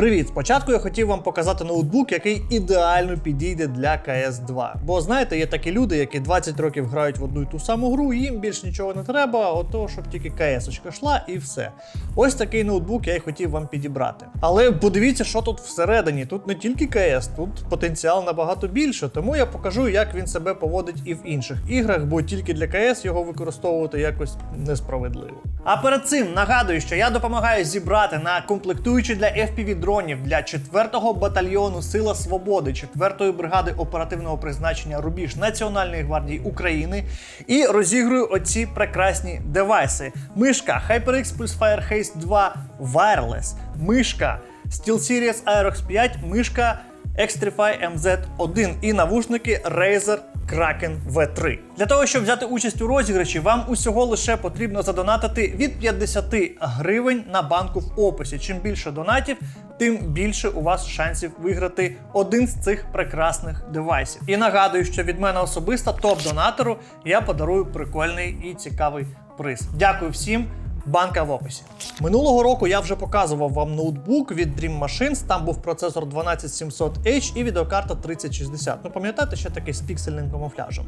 Привіт! Спочатку я хотів вам показати ноутбук, який ідеально підійде для cs 2 Бо знаєте, є такі люди, які 20 років грають в одну і ту саму гру, їм більш нічого не треба, ото щоб тільки cs йшла і все. Ось такий ноутбук я й хотів вам підібрати. Але подивіться, що тут всередині. Тут не тільки CS, тут потенціал набагато більше. Тому я покажу, як він себе поводить і в інших іграх, бо тільки для CS його використовувати якось несправедливо. А перед цим нагадую, що я допомагаю зібрати на комплектуючі для FPV дронів для 4-го батальйону Сила Свободи, 4-ї бригади оперативного призначення Рубіж Національної гвардії України і розігрую оці прекрасні девайси: мишка HyperX Plus Firehaze 2 Wireless, мишка SteelSeries Aerox 5, мишка Xtrify MZ1 і навушники Razer Kraken V3. Для того, щоб взяти участь у розіграші, вам усього лише потрібно задонатити від 50 гривень на банку в описі. Чим більше донатів, тим більше у вас шансів виграти один з цих прекрасних девайсів. І нагадую, що від мене особисто топ-донатору я подарую прикольний і цікавий приз. Дякую всім. Банка в описі. Минулого року я вже показував вам ноутбук від Dream Machines. Там був процесор 12700H і відеокарта 3060. Ну пам'ятаєте, ще такий з піксельним камуфляжем.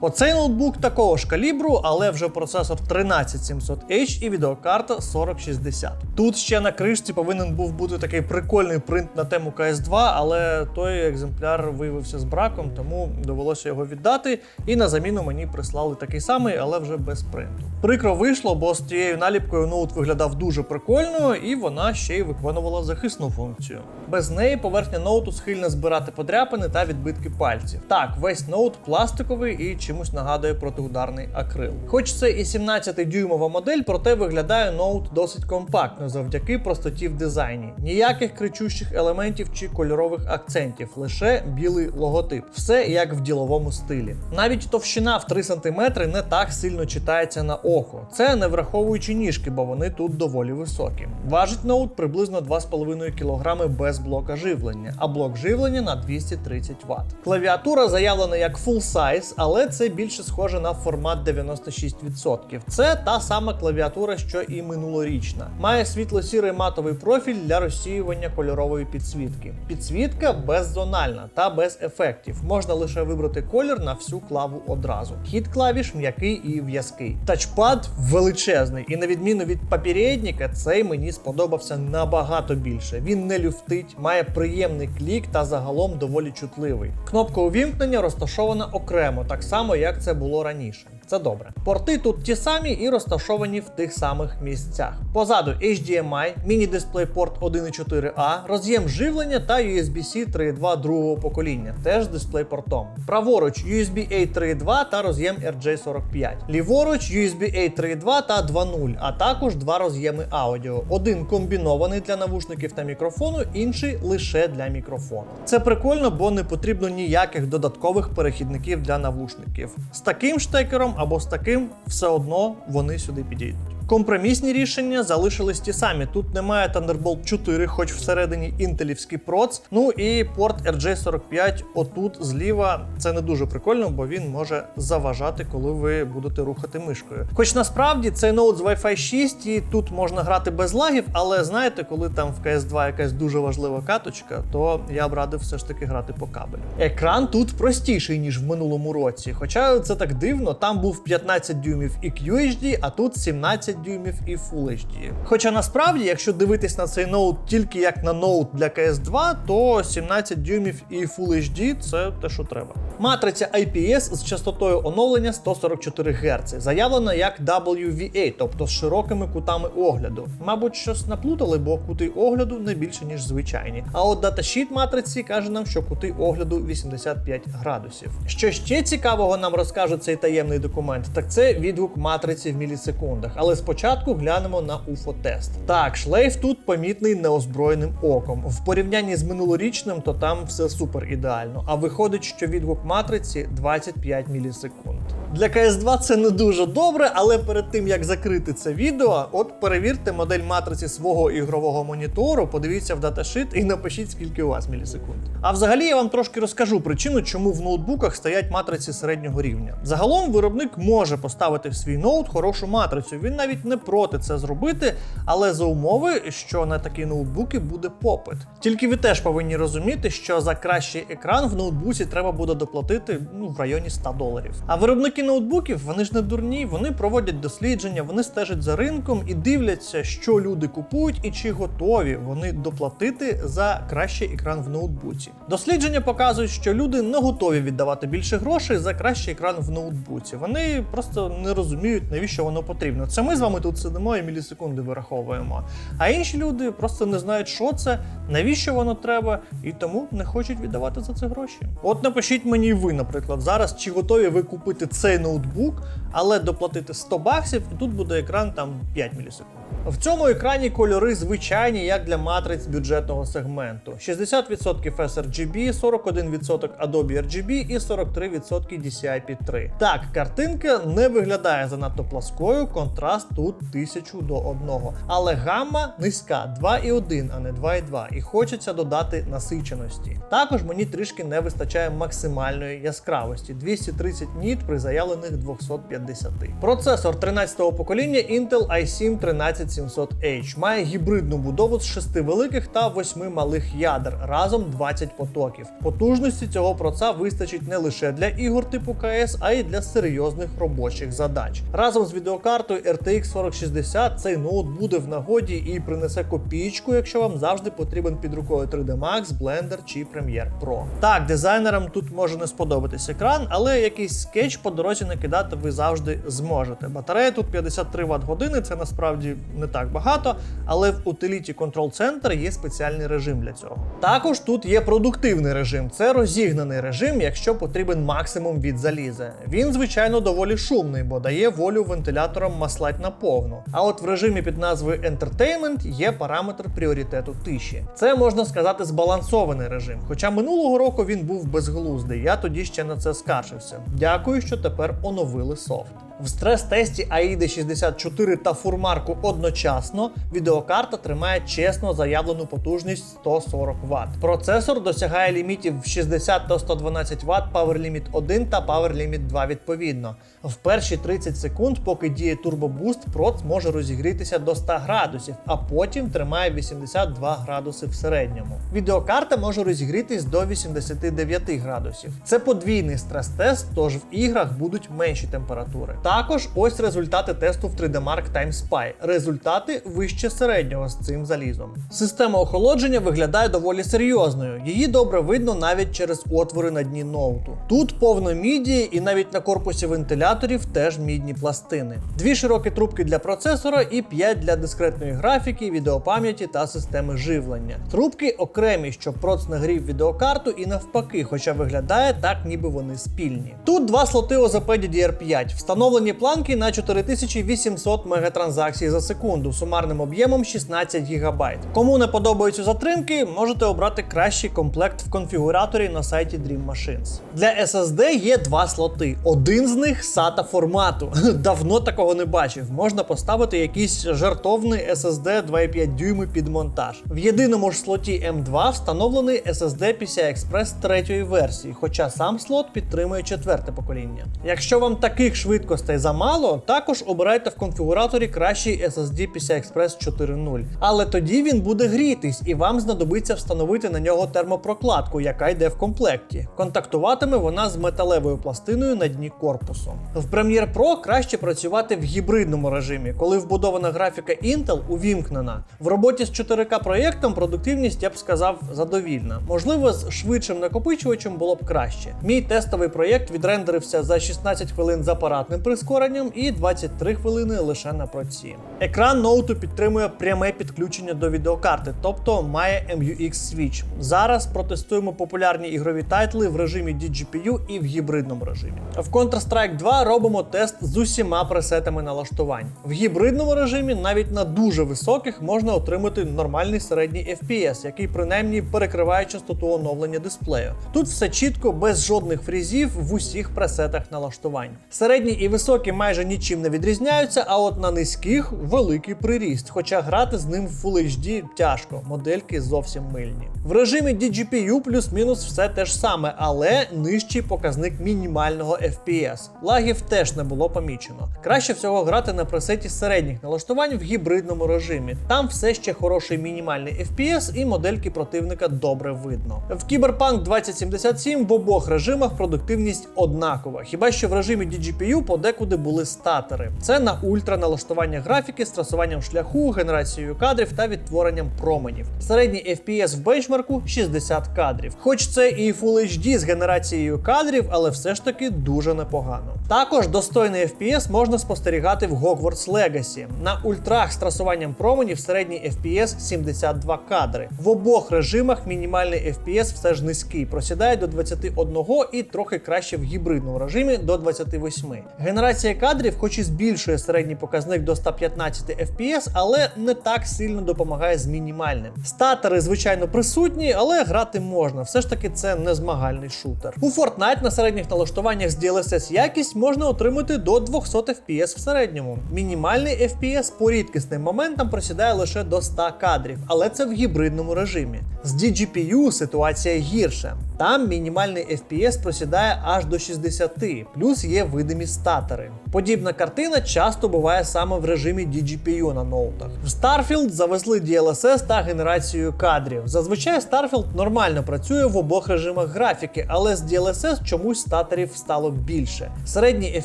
Оцей ноутбук такого ж калібру, але вже процесор 13700H і відеокарта 4060. Тут ще на кришці повинен був бути такий прикольний принт на тему CS2, але той екземпляр виявився з браком, тому довелося його віддати. І на заміну мені прислали такий самий, але вже без принту. Прикро вийшло, бо з тією наліпкою ноут виглядав дуже прикольно, і вона ще й виконувала захисну функцію. Без неї поверхня ноуту схильна збирати подряпини та відбитки пальців. Так, весь ноут пластиковий і чимось нагадує протиударний акрил. Хоч це і 17-дюймова модель, проте виглядає ноут досить компактно завдяки простоті в дизайні. Ніяких кричущих елементів чи кольорових акцентів, лише білий логотип. Все як в діловому стилі. Навіть товщина в 3 см не так сильно читається на око. Це не враховуючи ніжки, бо вони тут доволі високі. Важить ноут приблизно 2,5 кг без блока живлення, а блок живлення на 230 Вт. Клавіатура заявлена як full size, але це більше схоже на формат 96%. Це та сама клавіатура, що і минулорічна. Має світло-сірий матовий профіль для розсіювання кольорової підсвітки. Підсвітка беззональна та без ефектів. Можна лише вибрати колір на всю клаву одразу. Хід клавіш м'який і в'язкий. Тачпад величезний, і відміну від попередника, цей мені сподобався набагато більше. Він не люфтить, має приємний клік та загалом доволі чутливий. Кнопка увімкнення розташована окремо, так само як це було раніше. Це добре. Порти тут ті самі і розташовані в тих самих місцях. Позаду HDMI, міні-дисплейпорт 1.4A, роз'єм живлення та USB-C 3.2 другого покоління, теж з дисплейпортом. Праворуч USB-A 3.2 та роз'єм RJ45. Ліворуч USB-A 3.2 та 2.0, а також два роз'єми аудіо. Один комбінований для навушників та мікрофону, інший лише для мікрофону. Це прикольно, бо не потрібно ніяких додаткових перехідників для навушників. З таким штекером або з таким все одно вони сюди підійдуть. Компромісні рішення залишились ті самі. Тут немає Thunderbolt 4, хоч всередині інтелівський проц. Ну і порт RJ45 отут зліва. Це не дуже прикольно, бо він може заважати, коли ви будете рухати мишкою. Хоч насправді це ноут з Wi-Fi 6, і тут можна грати без лагів, але знаєте, коли там в CS2 якась дуже важлива каточка, то я б радив все ж таки грати по кабелю. Екран тут простіший, ніж в минулому році. Хоча це так дивно, там був 15 дюймів і QHD, а тут 17 дюймів і Full HD. Хоча насправді, якщо дивитись на цей ноут тільки як на ноут для CS2, то 17 дюймів і Full HD це те, що треба. Матриця IPS з частотою оновлення 144 Гц, заявлена як WVA, тобто з широкими кутами огляду. Мабуть, щось наплутали, бо кути огляду не більше, ніж звичайні. А от даташіт матриці каже нам, що кути огляду 85 градусів. Що ще цікавого нам розкаже цей таємний документ, так це відгук матриці в мілісекундах. Але спочатку глянемо на UFO-тест. Так, шлейф тут помітний неозброєним оком. В порівнянні з минулорічним, то там все супер ідеально. А виходить, що відгук матриці 25 мілісекунд. Для CS2 це не дуже добре, але перед тим як закрити це відео, от перевірте модель матриці свого ігрового монітору, подивіться в даташит і напишіть, скільки у вас мілісекунд. А взагалі я вам трошки розкажу причину, чому в ноутбуках стоять матриці середнього рівня. Загалом виробник може поставити в свій ноут хорошу матрицю. Він навіть навіть не проти це зробити, але за умови, що на такі ноутбуки буде попит. Тільки ви теж повинні розуміти, що за кращий екран в ноутбуці треба буде доплатити ну, в районі 100 доларів. А виробники ноутбуків вони ж не дурні, вони проводять дослідження, вони стежать за ринком і дивляться, що люди купують і чи готові вони доплатити за кращий екран в ноутбуці. Дослідження показують, що люди не готові віддавати більше грошей за кращий екран в ноутбуці. Вони просто не розуміють, навіщо воно потрібно. Це ми з вами тут сидимо і мілісекунди вираховуємо. А інші люди просто не знають, що це, навіщо воно треба, і тому не хочуть віддавати за це гроші. От напишіть мені ви, наприклад, зараз, чи готові ви купити цей ноутбук, але доплатити 100 баксів, і тут буде екран там 5 мілісекунд. В цьому екрані кольори звичайні, як для матриць бюджетного сегменту: 60% sRGB, 41% Adobe RGB і 43% DCI-P3. Так, картинка не виглядає занадто пласкою, контраст тут 1000 до 1. Але гамма низька 2,1, а не 2,2, і хочеться додати насиченості. Також мені трішки не вистачає максимальної яскравості 230 ніт при заявлених 250. Процесор 13-го покоління Intel i7 13700H має гібридну будову з 6 великих та 8 малих ядер, разом 20 потоків. Потужності цього проца вистачить не лише для ігор типу КС, а й для серйозних робочих задач. Разом з відеокартою RTX 4060 цей ноут буде в нагоді і принесе копійку, якщо вам завжди потрібен під рукою 3D Max, Blender чи Premiere Pro. Так, дизайнерам тут може не сподобатись екран, але якийсь скетч по дорозі накидати ви завжди зможете. Батарея тут 53 Вт години, це насправді не так багато, але в Utility Control Center є спеціальний режим для цього. Також тут є продуктивний режим, це розігнаний режим, якщо потрібен максимум від заліза. Він, звичайно, доволі шумний, бо дає волю вентиляторам маслать наповну. А от в режимі під назвою Entertainment є параметр пріоритету тиші. Це можна сказати збалансований режим. Хоча минулого року він був безглуздий, я тоді ще на це скаржився. Дякую, що тепер оновили софт. В стрес-тесті AIDA 64 та фурмарку одночасно відеокарта тримає чесно заявлену потужність 140 Вт. Процесор досягає лімітів 60 та 112 Вт Power Limit 1 та Power Limit 2 відповідно. В перші 30 секунд, поки діє Boost, проц може розігрітися до 100 градусів, а потім тримає 82 градуси в середньому. Відеокарта може розігрітись до 89 градусів. Це подвійний стрес-тест, тож в іграх будуть менші температури. Також ось результати тесту в 3D Mark Time Spy. Результати вище середнього з цим залізом. Система охолодження виглядає доволі серйозною. Її добре видно навіть через отвори на дні ноуту. Тут повно міді, і навіть на корпусі вентиляторів теж мідні пластини. Дві широкі трубки для процесора і 5 для дискретної графіки, відеопам'яті та системи живлення. Трубки окремі, щоб проц нагрів відеокарту і навпаки, хоча виглядає так, ніби вони спільні. Тут два слоти OZP DDR5, встановлені планки на 4800 мегатранзакцій за секунду сумарним об'ємом 16 ГБ. Кому не подобаються затримки, можете обрати кращий комплект в конфігураторі на сайті Dream Machines. Для SSD є два слоти. Один з них SATA формату. Давно такого не бачив. Можна поставити якийсь жартовний SSD 2,5 дюйми під монтаж. В єдиному ж слоті M2 встановлений SSD PCI Express третьої версії, хоча сам слот підтримує четверте покоління. Якщо вам таких швидкостей замало, також обирайте в конфігураторі кращий SSD PCI Express 4.0. Але тоді він буде грітись, і вам знадобиться встановити на нього термопрокладку, яка йде в комплекті. Контактуватиме вона з металевою пластиною на дні корпусу. В Premiere Pro краще працювати в гібридному режимі, коли вбудована графіка Intel увімкнена. В роботі з 4К проєктом продуктивність, я б сказав, задовільна. Можливо, з швидшим накопичувачем було б краще. Мій тестовий проєкт відрендерився за 16 хвилин з апаратним прискоренням і 23 хвилини лише на проці. Екран ноуту підтримує пряме підключення до відеокарти, тобто має MUX Switch. Зараз протестуємо популярні ігрові тайтли в режимі DGPU і в гібридному режимі. В Counter-Strike 2 робимо тест з усіма пресетами налаштувань. В гібридному режимі навіть на дуже високих можна отримати нормальний середній FPS, який принаймні перекриває частоту оновлення дисплею. Тут все чітко, без жодних фрізів в усіх пресетах налаштувань. Середній і високі майже нічим не відрізняються, а от на низьких великий приріст. Хоча грати з ним в Full HD тяжко, модельки зовсім мильні. В режимі DGPU плюс-мінус все те ж саме, але нижчий показник мінімального FPS. Лагів теж не було помічено. Краще всього грати на пресеті середніх налаштувань в гібридному режимі. Там все ще хороший мінімальний FPS і модельки противника добре видно. В Cyberpunk 2077 в обох режимах продуктивність однакова, хіба що в режимі DGPU подекуди були статери. Це на ультра налаштування графіки з трасуванням шляху, генерацією кадрів та відтворенням променів. Середній FPS в бенчмарку 60 кадрів. Хоч це і Full HD з генерацією кадрів, але все ж таки дуже непогано. Також достойний FPS можна спостерігати в Hogwarts Legacy. На ультрах з трасуванням променів середній FPS 72 кадри. В обох режимах мінімальний FPS все ж низький, просідає до 21 і трохи краще в гібридному режимі до 28. Генерація кадрів, хоч і збільшує середній показник до 115 FPS, але не так сильно допомагає з мінімальним. Статери, звичайно, присутні, але грати можна. Все ж таки, це не змагальний шутер. У Fortnite на середніх налаштуваннях з DLSS якість можна отримати до 200 FPS в середньому. Мінімальний FPS по рідкісним моментам просідає лише до 100 кадрів, але це в гібридному режимі. З DGPU ситуація гірша. Там мінімальний FPS просідає аж до 60, плюс є видимі статери. Подібна картина часто буває саме в режимі DGPU на ноутах. В Starfield завезли DLSS та генерацію кадрів. Зазвичай Starfield нормально працює в обох режимах графіки, але з DLSS чомусь статерів стало більше. Середній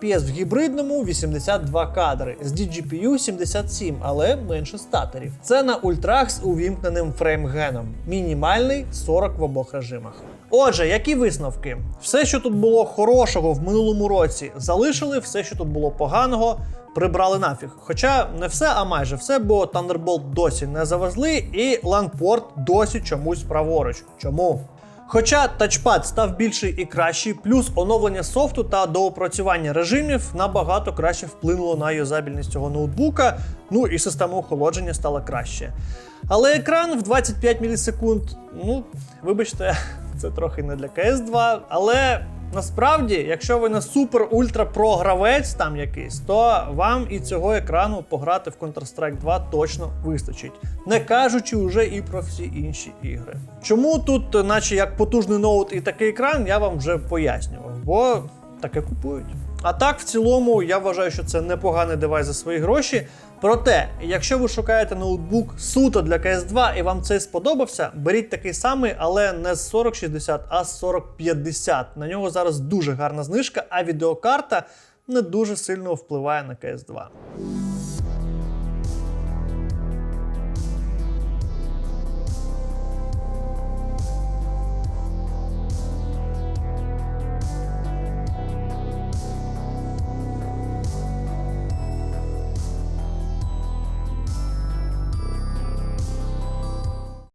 FPS в гібридному 82 кадри, з DGPU 77, але менше статерів. Це на ультрах з увімкненим фреймгеном. Мінімальний 40 в обох режимах. Отже, які висновки? Все, що тут було хорошого в минулому році, залишили, все, що тут було поганого, прибрали нафіг. Хоча не все, а майже все, бо Thunderbolt досі не завезли, і LANPort досі чомусь праворуч. Чому? Хоча тачпад став більший і кращий, плюс оновлення софту та доопрацювання режимів набагато краще вплинуло на юзабільність цього ноутбука, ну і система охолодження стала краще. Але екран в 25 мілісекунд, ну, вибачте, це трохи не для CS2, але насправді, якщо ви не супер ультра про там якийсь, то вам і цього екрану пограти в Counter-Strike 2 точно вистачить. Не кажучи вже і про всі інші ігри. Чому тут, наче як потужний ноут і такий екран, я вам вже пояснював, бо таке купують. А так, в цілому, я вважаю, що це непоганий девайс за свої гроші. Проте, якщо ви шукаєте ноутбук суто для CS2 і вам цей сподобався, беріть такий самий, але не з 4060, а з 4050. На нього зараз дуже гарна знижка, а відеокарта не дуже сильно впливає на CS2.